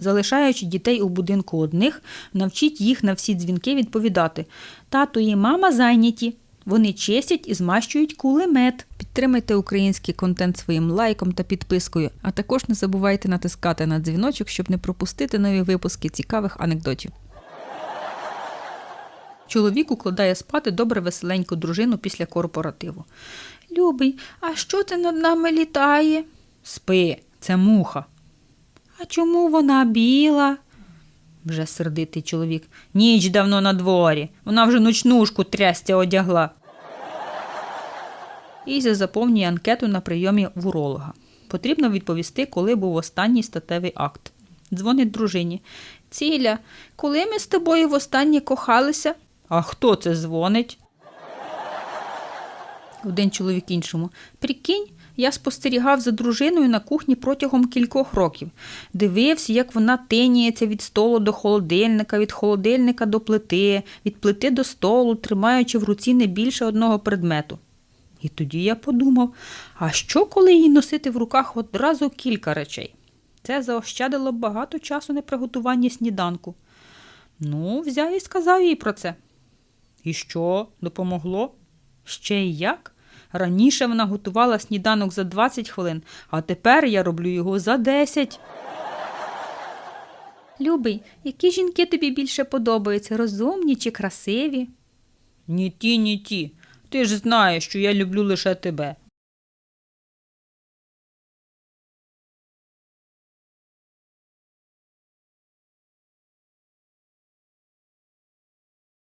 Залишаючи дітей у будинку одних, навчіть їх на всі дзвінки відповідати: Тато і мама зайняті. Вони чистять і змащують кулемет. Підтримайте український контент своїм лайком та підпискою, а також не забувайте натискати на дзвіночок, щоб не пропустити нові випуски цікавих анекдотів. Чоловік укладає спати добре веселеньку дружину після корпоративу. Любий, а що це над нами літає? Спи, це муха. А чому вона біла? Вже сердитий чоловік. Ніч давно на дворі. Вона вже ночнушку трястя одягла. Ізя заповнює анкету на прийомі в уролога. Потрібно відповісти, коли був останній статевий акт. Дзвонить дружині. Ціля, коли ми з тобою востаннє кохалися? А хто це дзвонить? Один чоловік іншому. Прикинь, я спостерігав за дружиною на кухні протягом кількох років. Дивився, як вона тиніється від столу до холодильника, від холодильника до плити, від плити до столу, тримаючи в руці не більше одного предмету. І тоді я подумав: а що, коли їй носити в руках одразу кілька речей? Це заощадило багато часу на приготування сніданку. Ну, взяв і сказав їй про це. І що, допомогло? Ще й як? Раніше вона готувала сніданок за 20 хвилин, а тепер я роблю його за 10. Любий, які жінки тобі більше подобаються, розумні чи красиві? Ні ті, ні ті. Ти ж знаєш, що я люблю лише тебе.